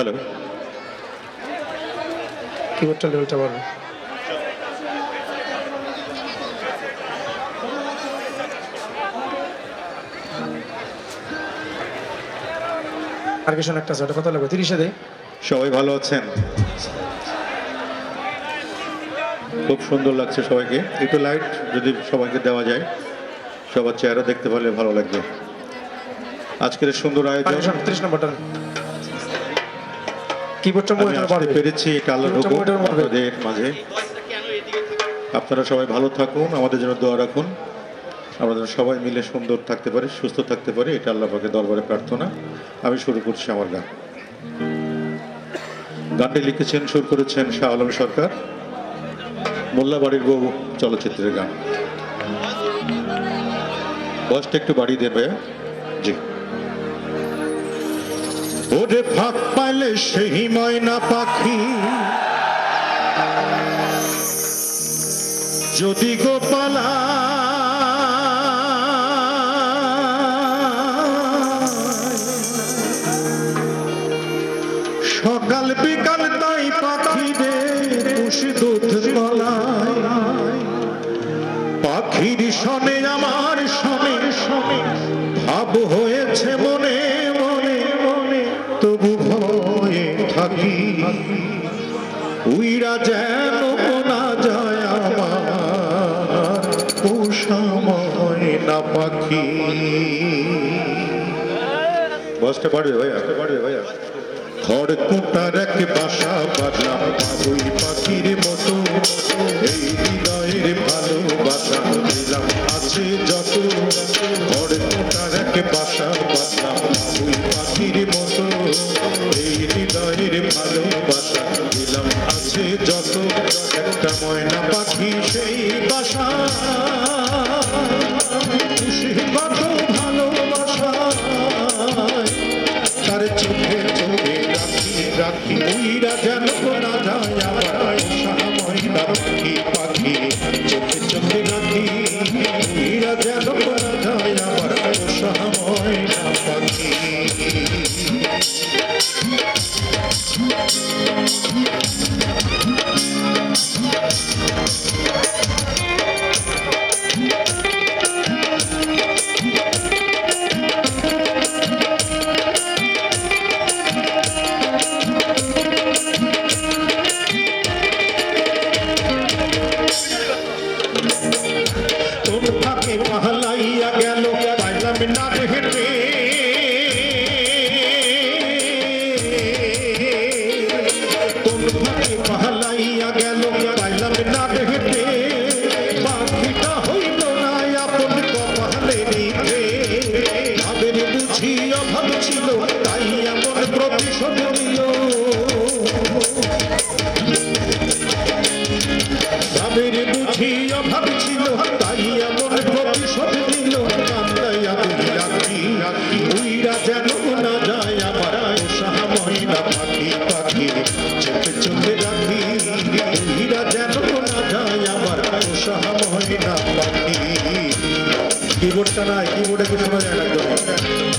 Hello. কিবোর্ডটা লেভেলটা বাড়বে। আর কিছু একটা আছে ওটা কত লাগবে। তিরিশে দেয় সবাই ভালো আছেন? খুব সুন্দর লাগছে সবাইকে। একটু লাইট যদি সবাইকে দেওয়া যায় সবার চেহারা দেখতে পারলে ভালো লাগবে। আজকের সুন্দর আয়োজন তিরিশ নম্বরটা কিবোর্ডটা পেরেছি এটা আল্লাহর কিবোর্ডটা হুকুম আপনাদের মাঝে। আপনারা সবাই ভালো থাকুন আমাদের জন্য দোয়া রাখুন। আমরা যেন সবাই মিলে সুন্দর থাকতে পারি সুস্থ থাকতে পারি এটা আল্লাহ পাকে দরবারে প্রার্থনা। আমি শুরু করছি আমার গান। গানটি লিখেছেন সুর করেছেন শাহ আলম সরকার। মোল্লাবাড়ির বউ চলচ্চিত্রের গান। বয়সটা একটু বাড়িয়ে দেবে। জি ওরে ফাঁক পাইলে সেই ময়না পাখি। যদি গোপালা সকাল বিকাল তাই পাখিদের পুষি দুধ পাখির সনে আমার সনে সনে ভাব হয়েছে মনে উইরা যেন না যায় আমার পোষাময় না পাখি। বসতে পারবে ভাইয়া? পারবে ভাইয়া খড় কুটার এক বাসা বাঁধলাম বাবুই পাখির মতো। এই হৃদয়ের ভালোবাসা দিলাম আছে যত। খড় কুটার এক বাসা বাঁধলাম বাবুই ময়না পাখি সেই বাসা। কত ভালোবাসা তার চোখে চোখে রাখি রাখি উইরা যেন না যায়। আমার ময়না পাখি পাখি। চোখে চোখে রাখি উইরা যেন না যায়। ময়না পাখি। পাহলাইয়া গেল। পাইলাম না হেঁটে পাহলাইয়া গেল। পাইলাম না হেঁটে পাখিটা হইল না আপন কপালে নিতে ভাবের বুঝি অভাব ছিল, তাই এমন প্রতিশোধ নিল ভাবের বুঝি কিবোর্ডটা নাই কিবোর্ডে কি শোনা যায়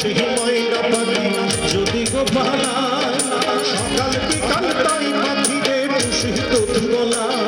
সেই ময়না পাখি যদি গো গোপালা সকাল বিকাল তাই পাখিদের দূষিত তো পাখির